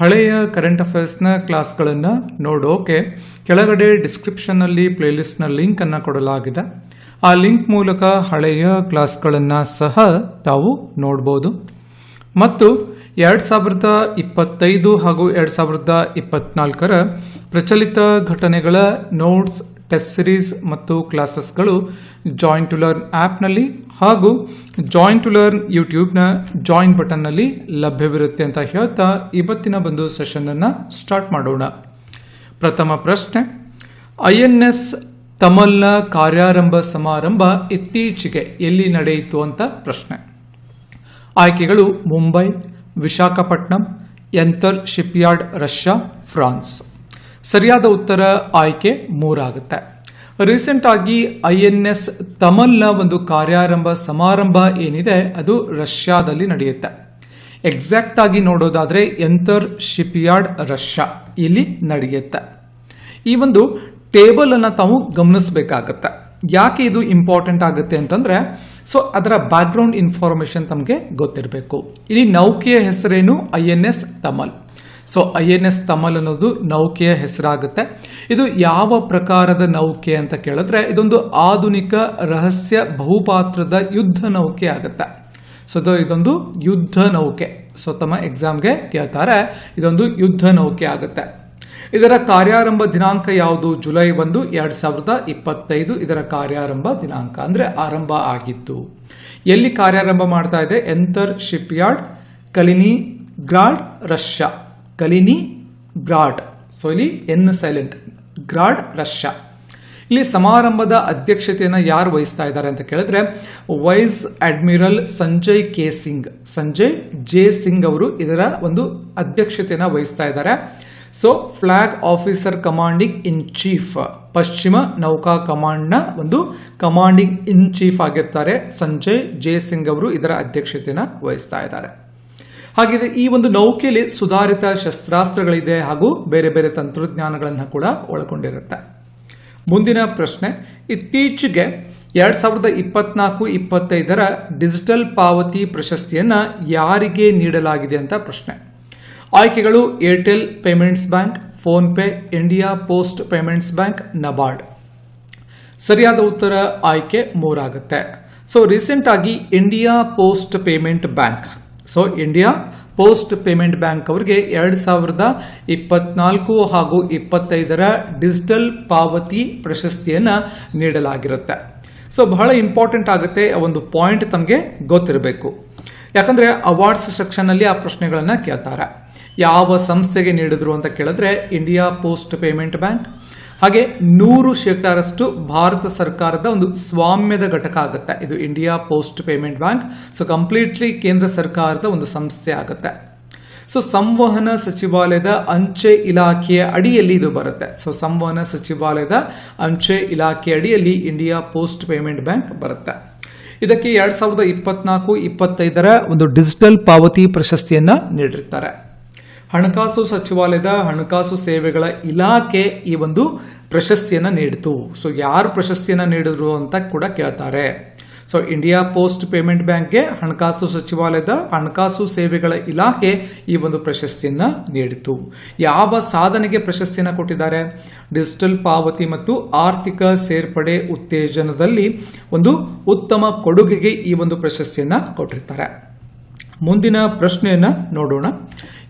ಹಳೆಯ ಕರೆಂಟ್ ಅಫೇರ್ಸ್ನ ಕ್ಲಾಸ್ಗಳನ್ನು ನೋಡೋಕೆ ಕೆಳಗಡೆ ಡಿಸ್ಕ್ರಿಪ್ಷನ್ನಲ್ಲಿ ಪ್ಲೇಲಿಸ್ಟ್ನ ಲಿಂಕನ್ನು ಕೊಡಲಾಗಿದೆ. ಆ ಲಿಂಕ್ ಮೂಲಕ ಹಳೆಯ ಕ್ಲಾಸ್ಗಳನ್ನು ಸಹ ತಾವು ನೋಡ್ಬೋದು. ಮತ್ತು ಎರಡು ಸಾವಿರದ ಇಪ್ಪತ್ತೈದು ಹಾಗೂ ಎರಡು ಸಾವಿರದ ಇಪ್ಪತ್ನಾಲ್ಕರ ಪ್ರಚಲಿತ ಘಟನೆಗಳ ನೋಟ್ಸ್ ಟೆಸ್ಟ್ ಸಿರೀಸ್ ಮತ್ತು ಕ್ಲಾಸಸ್ಗಳು ಜಾಯಿನ್ ಟು ಲರ್ನ್ ಆ್ಯಪ್ನಲ್ಲಿ ಹಾಗೂ ಜಾಯಿನ್ ಟು ಲರ್ನ್ ಯೂಟ್ಯೂಬ್ನ ಜಾಯಿನ್ ಬಟನ್ನಲ್ಲಿ ಲಭ್ಯವಿರುತ್ತೆ ಅಂತ ಹೇಳ್ತಾ ಇವತ್ತಿನ ಒಂದು ಸೆಷನನ್ನು ಸ್ಟಾರ್ಟ್ ಮಾಡೋಣ. ಪ್ರಥಮ ಪ್ರಶ್ನೆ ಐ ಎನ್ ಎಸ್ ತಮಲ್ನ ಕಾರ್ಯಾರಂಭ ಸಮಾರಂಭ ಇತ್ತೀಚೆಗೆ ಎಲ್ಲಿ ನಡೆಯಿತು ಅಂತ ಪ್ರಶ್ನೆ. ಆಯ್ಕೆಗಳು Mumbai, Visakhapatnam Yantar shipyard Russia France ಸರಿಯಾದ ಉತ್ತರ ಆಯ್ಕೆ ಮೂರಾಗುತ್ತೆ. ರೀಸೆಂಟ್ ಆಗಿ ಐ ಎನ್ ಎಸ್ ತಮಲ್ನ ಒಂದು ಕಾರ್ಯಾರಂಭ ಸಮಾರಂಭ ಏನಿದೆ, ಅದು ರಷ್ಯಾದಲ್ಲಿ ನಡೆಯುತ್ತೆ. ಎಕ್ಸಾಕ್ಟ್ ಆಗಿ ನೋಡೋದಾದ್ರೆ ಎಂತರ್ ಶಿಪ್ಯಾರ್ಡ್ ರಷ್ಯಾ ಇಲ್ಲಿ ನಡೆಯುತ್ತೆ. ಈ ಒಂದು ಟೇಬಲ್ ಅನ್ನು ತಾವು ಗಮನಿಸಬೇಕಾಗತ್ತೆ. ಯಾಕೆ ಇದು ಇಂಪಾರ್ಟೆಂಟ್ ಆಗುತ್ತೆ ಅಂತಂದ್ರೆ ಸೊ ಅದರ ಬ್ಯಾಕ್ಗ್ರೌಂಡ್ ಇನ್ಫಾರ್ಮೇಶನ್ ತಮಗೆ ಗೊತ್ತಿರಬೇಕು. ಇಲ್ಲಿ ನೌಕೆಯ ಹೆಸರೇನು? I N S Tamal so I N S Tamal ಅನ್ನೋದು ನೌಕೆಯ ಹೆಸರಾಗುತ್ತೆ. ಇದು ಯಾವ ಪ್ರಕಾರದ ನೌಕೆ ಅಂತ ಕೇಳಿದ್ರೆ, ಇದೊಂದು ಆಧುನಿಕ ರಹಸ್ಯ ಬಹುಪಾತ್ರದ ಯುದ್ಧ ನೌಕೆ ಆಗುತ್ತೆ. ಸೊ ಇದು, ಇದೊಂದು ಯುದ್ಧ ನೌಕೆ. ಸೊ ತಮ್ಮ ಎಕ್ಸಾಮ್ಗೆ ಕೇಳ್ತಾರೆ, ಇದೊಂದು ಯುದ್ಧ ನೌಕೆ ಆಗುತ್ತೆ. ಇದರ ಕಾರ್ಯಾರಂಭ ದಿನಾಂಕ ಯಾವುದು? ಜುಲೈ ಒಂದು, ಎರಡ್ ಸಾವಿರದ ಇಪ್ಪತ್ತೈದು. ಇದರ ಕಾರ್ಯಾರಂಭ ದಿನಾಂಕ ಅಂದ್ರೆ ಆರಂಭ ಆಗಿತ್ತು ಎಲ್ಲಿ ಕಾರ್ಯಾರಂಭ ಮಾಡ್ತಾ ಇದೆ? Yantar shipyard Kaliningrad Russia Kaliningrad so ಇಲ್ಲಿ ಎನ್ ಸೈಲೆಂಟ್. Grad, Russia. ಇಲ್ಲಿ ಸಮಾರಂಭದ ಅಧ್ಯಕ್ಷತೆಯನ್ನು ಯಾರು ವಹಿಸ್ತಾ ಇದ್ದಾರೆ ಅಂತ ಕೇಳಿದ್ರೆ, vice admiral Sanjay K Singh. Sanjay, J Singh ಅವರು ಇದರ ಒಂದು ಅಧ್ಯಕ್ಷತೆಯನ್ನು ವಹಿಸ್ತಾ ಇದ್ದಾರೆ. So, flag officer commanding in chief. ಪಶ್ಚಿಮ ನೌಕಾ ಕಮಾಂಡ್ನ ಒಂದು ಕಮಾಂಡಿಂಗ್ ಇನ್ ಚೀಫ್ ಆಗಿರ್ತಾರೆ ಸಂಜಯ್, ಜೆ ಸಿಂಗ್ ಅವರು ಇದರ ಅಧ್ಯಕ್ಷತೆಯನ್ನು ವಹಿಸ್ತಾ ಇದ್ದಾರೆ. ಹಾಗಿದೆ ಈ ಒಂದು ನೌಕೆಯಲ್ಲಿ ಸುಧಾರಿತ ಶಸ್ತ್ರಾಸ್ತ್ರಗಳಿದೆ ಹಾಗೂ ಬೇರೆ ಬೇರೆ ತಂತ್ರಜ್ಞಾನಗಳನ್ನು ಕೂಡ ಒಳಗೊಂಡಿರುತ್ತೆ. ಮುಂದಿನ ಪ್ರಶ್ನೆ, ಇತ್ತೀಚೆಗೆ ಎರಡ್ ಸಾವಿರದ ಇಪ್ಪತ್ನಾಲ್ಕು ಇಪ್ಪತ್ತೈದರ ಡಿಜಿಟಲ್ ಪಾವತಿ ಪ್ರಶಸ್ತಿಯನ್ನ ಯಾರಿಗೆ ನೀಡಲಾಗಿದೆ ಅಂತ ಪ್ರಶ್ನೆ. ಆಯ್ಕೆಗಳು Airtel payments bank, PhonePe, India post payments bank, NABARD. ಸರಿಯಾದ ಉತ್ತರ ಆಯ್ಕೆ ಮೂರಾಗುತ್ತೆ. ಸೊ ರೀಸೆಂಟ್ ಆಗಿ India post payment bank. So India post payment bank ಅವರಿಗೆ ಎರಡು ಸಾವಿರದ ಇಪ್ಪತ್ನಾಲ್ಕು ಹಾಗೂ ಇಪ್ಪತ್ತೈದರ ಡಿಜಿಟಲ್ ಪಾವತಿ ಪ್ರಶಸ್ತಿಯನ್ನು ನೀಡಲಾಗಿರುತ್ತೆ. ಸೊ ಬಹಳ ಇಂಪಾರ್ಟೆಂಟ್ ಆಗುತ್ತೆ ಒಂದು ಪಾಯಿಂಟ್ ತಮಗೆ ಗೊತ್ತಿರಬೇಕು. ಯಾಕಂದ್ರೆ ಅವಾರ್ಡ್ಸ್ ಸೆಕ್ಷನ್ನಲ್ಲಿ ಆ ಪ್ರಶ್ನೆಗಳನ್ನು ಕೇಳ್ತಾರೆ. ಯಾವ ಸಂಸ್ಥೆಗೆ ನೀಡಿದ್ರು ಅಂತ ಕೇಳಿದ್ರೆ ಇಂಡಿಯಾ ಪೋಸ್ಟ್ ಪೇಮೆಂಟ್ ಬ್ಯಾಂಕ್ ಹಾಗೆ ನೂರು ಶೇಕಡಾರಷ್ಟು ಭಾರತ ಸರ್ಕಾರದ ಒಂದು ಸ್ವಾಮ್ಯದ ಘಟಕ ಆಗುತ್ತೆ. ಇದು India post payment bank so completely ಕೇಂದ್ರ ಸರ್ಕಾರದ ಒಂದು ಸಂಸ್ಥೆ ಆಗುತ್ತೆ. ಸೊ ಸಂವಹನ ಸಚಿವಾಲಯದ ಅಂಚೆ ಇಲಾಖೆಯ ಅಡಿಯಲ್ಲಿ ಇದು ಬರುತ್ತೆ. ಸೊ ಸಂವಹನ ಸಚಿವಾಲಯದ ಅಂಚೆ ಇಲಾಖೆಯ ಅಡಿಯಲ್ಲಿ ಇಂಡಿಯಾ ಪೋಸ್ಟ್ ಪೇಮೆಂಟ್ ಬ್ಯಾಂಕ್ ಬರುತ್ತೆ. ಇದಕ್ಕೆ ಎರಡ್ ಸಾವಿರದ ಇಪ್ಪತ್ನಾಲ್ಕು ಇಪ್ಪತ್ತೈದರ ಒಂದು ಡಿಜಿಟಲ್ ಪಾವತಿ ಪ್ರಶಸ್ತಿಯನ್ನ ನೀಡಿರ್ತಾರೆ. ಹಣಕಾಸು ಸಚಿವಾಲಯದ ಹಣಕಾಸು ಸೇವೆಗಳ ಇಲಾಖೆ ಈ ಒಂದು ಪ್ರಶಸ್ತಿಯನ್ನು ನೀಡಿತು. ಸೊ ಯಾರು ಪ್ರಶಸ್ತಿಯನ್ನು ನೀಡಿದ್ರು ಅಂತ ಕೂಡ ಕೇಳ್ತಾರೆ. ಸೊ ಇಂಡಿಯಾ ಪೋಸ್ಟ್ ಪೇಮೆಂಟ್ ಬ್ಯಾಂಕ್ಗೆ ಹಣಕಾಸು ಸಚಿವಾಲಯದ ಹಣಕಾಸು ಸೇವೆಗಳ ಇಲಾಖೆ ಈ ಒಂದು ಪ್ರಶಸ್ತಿಯನ್ನು ನೀಡಿತು. ಯಾವ ಸಾಧನೆಗೆ ಪ್ರಶಸ್ತಿಯನ್ನು ಕೊಟ್ಟಿದ್ದಾರೆ? ಡಿಜಿಟಲ್ ಪಾವತಿ ಮತ್ತು ಆರ್ಥಿಕ ಸೇರ್ಪಡೆ ಉತ್ತೇಜನದಲ್ಲಿ ಒಂದು ಉತ್ತಮ ಕೊಡುಗೆಗೆ ಈ ಒಂದು ಪ್ರಶಸ್ತಿಯನ್ನು ಕೊಟ್ಟಿರ್ತಾರೆ. ಮುಂದಿನ ಪ್ರಶ್ನೆಯನ್ನು ನೋಡೋಣ.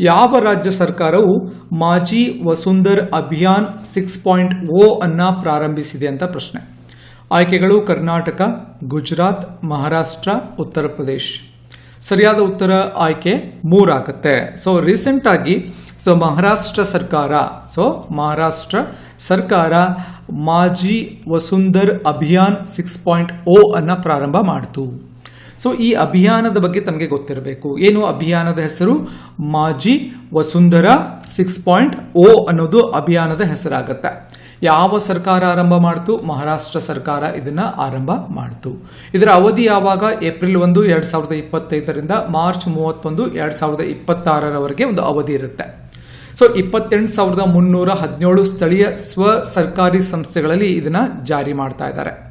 ಯಾವ ರಾಜ್ಯ ಸರ್ಕಾರವು Majhi Vasundhar Abhiyan six point O ಅನ್ನು ಪ್ರಾರಂಭಿಸಿದೆ ಅಂತ ಪ್ರಶ್ನೆ. ಆಯ್ಕೆಗಳು ಕರ್ನಾಟಕ, ಗುಜರಾತ್, ಮಹಾರಾಷ್ಟ್ರ, ಉತ್ತರ ಪ್ರದೇಶ್. ಸರಿಯಾದ ಉತ್ತರ ಆಯ್ಕೆ ಮೂರಾಗತ್ತೆ. ಸೊ ರೀಸೆಂಟ್ ಆಗಿ ಸೊ ಮಹಾರಾಷ್ಟ್ರ ಸರ್ಕಾರ ಸೊ ಮಹಾರಾಷ್ಟ್ರ ಸರ್ಕಾರ Majhi Vasundhar Abhiyan six point O ಅನ್ನು ಪ್ರಾರಂಭ ಮಾಡಿತು. ಸೊ ಈ ಅಭಿಯಾನದ ಬಗ್ಗೆ ತಮಗೆ ಗೊತ್ತಿರಬೇಕು. ಏನು ಅಭಿಯಾನದ ಹೆಸರು? ಮಾಜಿ ವಸುಂಧರ ಸಿಕ್ಸ್ ಪಾಯಿಂಟ್ ಓ ಅನ್ನೋದು ಅಭಿಯಾನದ ಹೆಸರಾಗತ್ತೆ. ಯಾವ ಸರ್ಕಾರ ಆರಂಭ ಮಾಡ್ತು? ಮಹಾರಾಷ್ಟ್ರ ಸರ್ಕಾರ ಇದನ್ನ ಆರಂಭ ಮಾಡ್ತು. ಇದರ ಅವಧಿ ಯಾವಾಗ? ಏಪ್ರಿಲ್ ಒಂದು, ಎರಡ್ ಸಾವಿರದ ಇಪ್ಪತ್ತೈದರಿಂದ ಮಾರ್ಚ್ ಮೂವತ್ತೊಂದು, ಎರಡ್ ಸಾವಿರದ ಇಪ್ಪತ್ತಾರರವರೆಗೆ ಒಂದು ಅವಧಿ ಇರುತ್ತೆ. ಸೊ ಇಪ್ಪತ್ತೆಂಟು ಸಾವಿರದ ಮುನ್ನೂರ ಹದಿನೇಳು ಸ್ಥಳೀಯ ಸ್ವ ಸರ್ಕಾರಿ ಸಂಸ್ಥೆಗಳಲ್ಲಿ ಇದನ್ನ ಜಾರಿ ಮಾಡ್ತಾ ಇದ್ದಾರೆ.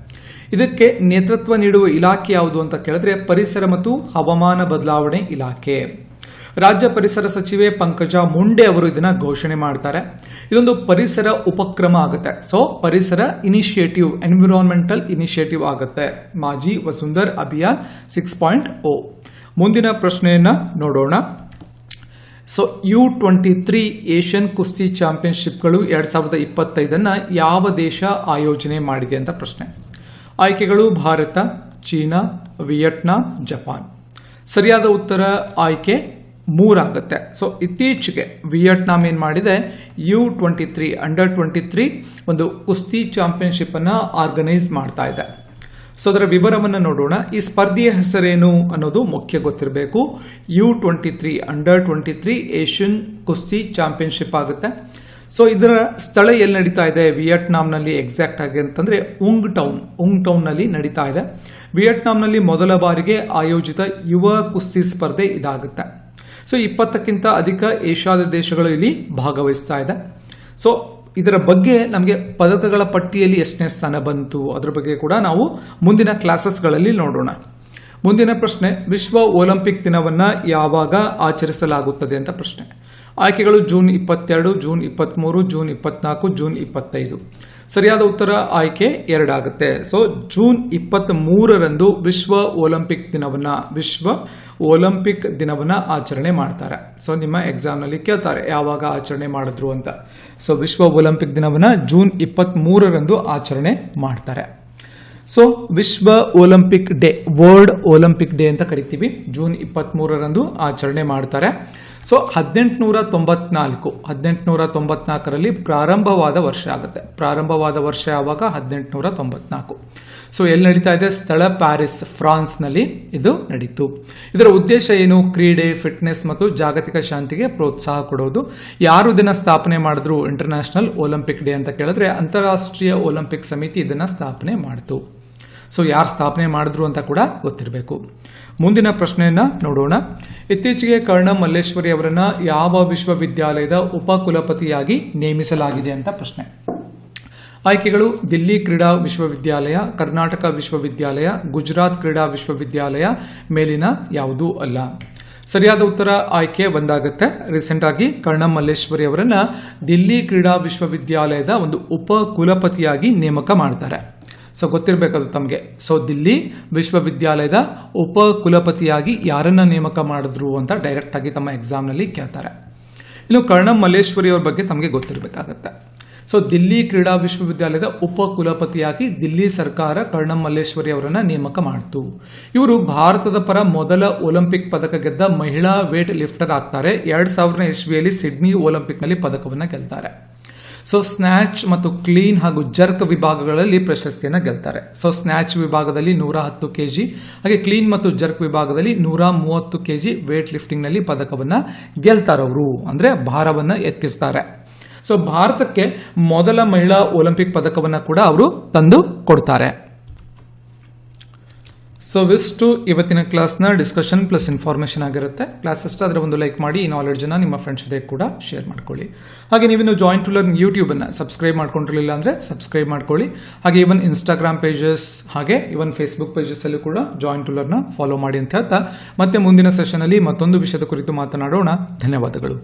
ಇದಕ್ಕೆ ನೇತೃತ್ವ ನೀಡುವ ಇಲಾಖೆ ಯಾವುದು ಅಂತ ಕೇಳಿದ್ರೆ ಪರಿಸರ ಮತ್ತು ಹವಾಮಾನ ಬದಲಾವಣೆ ಇಲಾಖೆ. ರಾಜ್ಯ ಪರಿಸರ ಸಚಿವೆ ಪಂಕಜ ಮುಂಡೆ ಅವರು ಇದನ್ನ ಘೋಷಣೆ ಮಾಡ್ತಾರೆ. ಇದೊಂದು ಪರಿಸರ ಉಪಕ್ರಮ ಆಗುತ್ತೆ. ಸೊ ಪರಿಸರ ಇನಿಷಿಯೇಟಿವ್ ಎನ್ವಿರಾನ್ಮೆಂಟಲ್ ಇನಿಷಿಯೇಟಿವ್ ಆಗುತ್ತೆ. Majhi Vasundhar Abhiyan six point O ಮುಂದಿನ ಪ್ರಶ್ನೆಯನ್ನ ನೋಡೋಣ. So U twenty three Asian ಕುಸ್ತಿ ಚಾಂಪಿಯನ್ಶಿಪ್ಗಳು ಎರಡು ಸಾವಿರದ ಇಪ್ಪತ್ತೈದನ್ನು ಯಾವ ದೇಶ ಆಯೋಜನೆ ಮಾಡಿದೆ ಅಂತ ಪ್ರಶ್ನೆ. ಆಯ್ಕೆಗಳು ಭಾರತ, ಚೀನಾ, ವಿಯಟ್ನಾಂ, ಜಪಾನ್. ಸರಿಯಾದ ಉತ್ತರ ಆಯ್ಕೆ ಮೂರಾಗುತ್ತೆ. ಸೊ ಇತ್ತೀಚೆಗೆ ವಿಯೆಟ್ನಾಂ ಏನು ಮಾಡಿದೆ? U twenty three, under twenty three ಒಂದು ಕುಸ್ತಿ ಚಾಂಪಿಯನ್ಶಿಪ್ ಅನ್ನ ಆರ್ಗನೈಸ್ ಮಾಡ್ತಾ ಇದೆ. ಸೊ ಅದರ ವಿವರವನ್ನು ನೋಡೋಣ. ಈ ಸ್ಪರ್ಧೆಯ ಹೆಸರೇನು ಅನ್ನೋದು ಮುಖ್ಯ ಗೊತ್ತಿರಬೇಕು. U twenty three, under twenty three Asian ಕುಸ್ತಿ ಚಾಂಪಿಯನ್ಶಿಪ್ ಆಗುತ್ತೆ. ಸೊ ಇದರ ಸ್ಥಳ ಎಲ್ಲಿ ನಡೀತಾ ಇದೆ? ವಿಯಟ್ನಾಂನಲ್ಲಿ ಎಕ್ಸಾಕ್ಟ್ ಆಗಿ ಅಂತಂದ್ರೆ ಉಂಗ್ ಟೌನ್ ಉಂಗ್ ಟೌನ್ನಲ್ಲಿ ನಡೀತಾ ಇದೆ. ವಿಯಟ್ನಾಂನಲ್ಲಿ ಮೊದಲ ಬಾರಿಗೆ ಆಯೋಜಿತ ಯುವ ಕುಸ್ತಿ ಸ್ಪರ್ಧೆ ಇದಾಗುತ್ತೆ. ಸೊ ಇಪ್ಪತ್ತಕ್ಕಿಂತ ಅಧಿಕ ಏಷ್ಯಾದ ದೇಶಗಳು ಇಲ್ಲಿ ಭಾಗವಹಿಸ್ತಾ ಇದೆ. ಸೊ ಇದರ ಬಗ್ಗೆ ನಮಗೆ ಪದಕಗಳ ಪಟ್ಟಿಯಲ್ಲಿ ಎಷ್ಟನೇ ಸ್ಥಾನ ಬಂತು? ಅದರ ಬಗ್ಗೆ ಕೂಡ ನಾವು ಮುಂದಿನ ಕ್ಲಾಸಸ್ಗಳಲ್ಲಿ ನೋಡೋಣ. ಮುಂದಿನ ಪ್ರಶ್ನೆ, ವಿಶ್ವ ಒಲಿಂಪಿಕ್ ದಿನವನ್ನ ಯಾವಾಗ ಆಚರಿಸಲಾಗುತ್ತದೆ ಅಂತ ಪ್ರಶ್ನೆ. ಆಯ್ಕೆಗಳು ಜೂನ್ ಇಪ್ಪತ್ತೆರಡು, ಜೂನ್ ಇಪ್ಪತ್ತ್ಮೂರು ಜೂನ್ ಇಪ್ಪತ್ನಾಲ್ಕು, ಜೂನ್ ಇಪ್ಪತ್ತೈದು. ಸರಿಯಾದ ಉತ್ತರ ಆಯ್ಕೆ ಎರಡಾಗುತ್ತೆ. ಸೊ ಜೂನ್ ಇಪ್ಪತ್ತ್ ಮೂರರಂದು ವಿಶ್ವ ಒಲಿಂಪಿಕ್ ದಿನವನ್ನ, ವಿಶ್ವ ಒಲಿಂಪಿಕ್ ದಿನವನ್ನ ಆಚರಣೆ ಮಾಡ್ತಾರೆ. ಸೊ ನಿಮ್ಮ ಎಕ್ಸಾಮ್ನಲ್ಲಿ ಕೇಳ್ತಾರೆ, ಯಾವಾಗ ಆಚರಣೆ ಮಾಡಿದ್ರು ಅಂತ. ಸೊ ವಿಶ್ವ ಒಲಿಂಪಿಕ್ ದಿನವನ್ನ ಜೂನ್ ಇಪ್ಪತ್ತ್ ಮೂರರಂದು ಆಚರಣೆ ಮಾಡ್ತಾರೆ. ಸೊ ವಿಶ್ವ Olympic day, world Olympic day ಅಂತ ಕರಿತೀವಿ. ಜೂನ್ ಇಪ್ಪತ್ತ್ ಮೂರರಂದು ಆಚರಣೆ ಮಾಡ್ತಾರೆ. ಸೊ ಹದಿನೆಂಟುನೂರ ತೊಂಬತ್ನಾಲ್ಕು ಹದಿನೆಂಟುನೂರ ತೊಂಬತ್ನಾಲ್ಕರಲ್ಲಿ ಪ್ರಾರಂಭವಾದ ವರ್ಷ ಆಗುತ್ತೆ. ಪ್ರಾರಂಭವಾದ ವರ್ಷ ಯಾವಾಗ? ಹದಿನೆಂಟುನೂರ ತೊಂಬತ್ನಾಲ್ಕು ಸೊ ಎಲ್ಲಿ ನಡೀತಾ ಇದೆ? ಸ್ಥಳ ಪ್ಯಾರಿಸ್, ಫ್ರಾನ್ಸ್ನಲ್ಲಿ ಇದು ನಡೀತು. ಇದರ ಉದ್ದೇಶ ಏನು? ಕ್ರೀಡೆ, ಫಿಟ್ನೆಸ್ ಮತ್ತು ಜಾಗತಿಕ ಶಾಂತಿಗೆ ಪ್ರೋತ್ಸಾಹ ಕೊಡೋದು. ಯಾರು ಇದನ್ನ ಸ್ಥಾಪನೆ ಮಾಡಿದ್ರು? ಇಂಟರ್ನ್ಯಾಷನಲ್ ಒಲಿಂಪಿಕ್ ಡೇ ಅಂತ ಕೇಳಿದ್ರೆ ಅಂತಾರಾಷ್ಟ್ರೀಯ ಒಲಿಂಪಿಕ್ ಸಮಿತಿ ಇದನ್ನ ಸ್ಥಾಪನೆ ಮಾಡಿತು. ಸೊ ಯಾರು ಸ್ಥಾಪನೆ ಮಾಡಿದ್ರು ಅಂತ ಕೂಡ ಗೊತ್ತಿರಬೇಕು. ಮುಂದಿನ ಪ್ರಶ್ನೆಯನ್ನ ನೋಡೋಣ. ಇತ್ತೀಚೆಗೆ ಕರ್ಣ ಮಲ್ಲೇಶ್ವರಿ ಅವರನ್ನ ಯಾವ ವಿಶ್ವವಿದ್ಯಾಲಯದ ಉಪಕುಲಪತಿಯಾಗಿ ನೇಮಿಸಲಾಗಿದೆ ಅಂತ ಪ್ರಶ್ನೆ. ಆಯ್ಕೆಗಳು ದಿಲ್ಲಿ ಕ್ರೀಡಾ ವಿಶ್ವವಿದ್ಯಾಲಯ, ಕರ್ನಾಟಕ ವಿಶ್ವವಿದ್ಯಾಲಯ, ಗುಜರಾತ್ ಕ್ರೀಡಾ ವಿಶ್ವವಿದ್ಯಾಲಯ ಮೇಲಿನ ಯಾವುದೂ ಅಲ್ಲ. ಸರಿಯಾದ ಉತ್ತರ ಆಯ್ಕೆ ಒಂದಾಗುತ್ತೆ. ರೀಸೆಂಟ್ ಆಗಿ ಕರ್ಣಂ ಮಲ್ಲೇಶ್ವರಿ ಅವರನ್ನ ದಿಲ್ಲಿ ಕ್ರೀಡಾ ವಿಶ್ವವಿದ್ಯಾಲಯದ ಒಂದು ಉಪ ಕುಲಪತಿಯಾಗಿ ನೇಮಕ ಮಾಡ್ತಾರೆ. ಸೊ ಗೊತ್ತಿರಬೇಕದು ತಮಗೆ. ಸೊ ದಿಲ್ಲಿ ವಿಶ್ವವಿದ್ಯಾಲಯದ ಉಪ ಕುಲಪತಿಯಾಗಿ ಯಾರನ್ನ ನೇಮಕ ಮಾಡಿದ್ರು ಅಂತ ಡೈರೆಕ್ಟ್ ಆಗಿ ತಮ್ಮ ಎಕ್ಸಾಮ್ನಲ್ಲಿ ಕೇಳ್ತಾರೆ. ಇನ್ನು ಕರ್ಣಂ ಮಲ್ಲೇಶ್ವರಿ ಅವ್ರ ಬಗ್ಗೆ ತಮಗೆ ಗೊತ್ತಿರಬೇಕಾಗತ್ತೆ. ಸೊ ದಿಲ್ಲಿ ಕ್ರೀಡಾ ವಿಶ್ವವಿದ್ಯಾಲಯದ ಉಪ ಕುಲಪತಿಯಾಗಿ ದಿಲ್ಲಿ ಸರ್ಕಾರ ಕರ್ಣಂ ಮಲ್ಲೇಶ್ವರಿ ಅವರನ್ನ ನೇಮಕ ಮಾಡಿತು. ಇವರು ಭಾರತದ ಪರ ಮೊದಲ ಒಲಿಂಪಿಕ್ ಪದಕ ಗೆದ್ದ ಮಹಿಳಾ ವೇಟ್ ಲಿಫ್ಟರ್ ಆಗ್ತಾರೆ. ಎರಡ್ ಸಾವಿರದ ಇಸ್ವಿಯಲ್ಲಿ ಸಿಡ್ನಿ ಒಲಿಂಪಿಕ್ನಲ್ಲಿ ಪದಕವನ್ನು ಗೆಲ್ತಾರೆ. ಸೊ ಸ್ನ್ಯಾಚ್ ಮತ್ತು ಕ್ಲೀನ್ ಹಾಗೂ ಜರ್ಕ್ ವಿಭಾಗಗಳಲ್ಲಿ ಪ್ರಶಸ್ತಿಯನ್ನು ಗೆಲ್ತಾರೆ. ಸೊ ಸ್ನ್ಯಾಚ್ ವಿಭಾಗದಲ್ಲಿ ನೂರ ಹತ್ತು ಕೆಜಿ ಹಾಗೆ ಕ್ಲೀನ್ ಮತ್ತು ಜರ್ಕ್ ವಿಭಾಗದಲ್ಲಿ ನೂರ ಮೂವತ್ತು ಕೆಜಿ ವೇಟ್ ಲಿಫ್ಟಿಂಗ್ನಲ್ಲಿ ಪದಕವನ್ನು ಗೆಲ್ತಾರೆ ಅವರು ಅಂದರೆ ಭಾರವನ್ನು ಎತ್ತಿರ್ತಾರೆ ಸೊ ಭಾರತಕ್ಕೆ ಮೊದಲ ಮಹಿಳಾ ಒಲಿಂಪಿಕ್ ಪದಕವನ್ನು ಕೂಡ ಅವರು ತಂದು ಕೊಡ್ತಾರೆ. ಸೊ ವಿಸ್ಟು ಇವತ್ತಿನ ಕ್ಲಾಸ್ನ ಡಿಸ್ಕಷನ್ ಪ್ಲಸ್ ಇನ್ಫಾರ್ಮೇಷನ್ ಆಗಿರುತ್ತೆ. ಕ್ಲಾಸ್ ಆದರೆ ಒಂದು ಲೈಕ್ ಮಾಡಿ, ಈ ನಾಲೆಡ್ಜನ್ನು ನಿಮ್ಮ ಫ್ರೆಂಡ್ಸ್ ಜೊತೆ ಕೂಡ ಶೇರ್ ಮಾಡ್ಕೊಳ್ಳಿ. ಹಾಗೆ ನೀವಿನ್ನು ಜಾಯಿಂಟ್ ಟು ಲರ್ನ್ ಯೂಟ್ಯೂಬನ್ನು ಸಬ್ಸ್ಕ್ರೈಬ್ ಮಾಡ್ಕೊಂಡಿರಲಿಲ್ಲ ಅಂದರೆ ಸಬ್ಸ್ಕ್ರೈಬ್ ಮಾಡ್ಕೊಳ್ಳಿ. ಹಾಗೆ ಇವನ್ ಇನ್ಸ್ಟಾಗ್ರಾಮ್ ಪೇಜಸ್ ಹಾಗೆ ಇವನ್ ಫೇಸ್ಬುಕ್ ಪೇಜಸ್ಸಲ್ಲೂ ಕೂಡ ಜಾಯಿಂಟ್ ಟು ಲರ್ನ ಫಾಲೋ ಮಾಡಿ ಅಂತ ಹೇಳ್ತಾ, ಮತ್ತೆ ಮುಂದಿನ ಸೆಷನಲ್ಲಿ ಮತ್ತೊಂದು ವಿಷಯದ ಕುರಿತು ಮಾತನಾಡೋಣ. ಧನ್ಯವಾದಗಳು.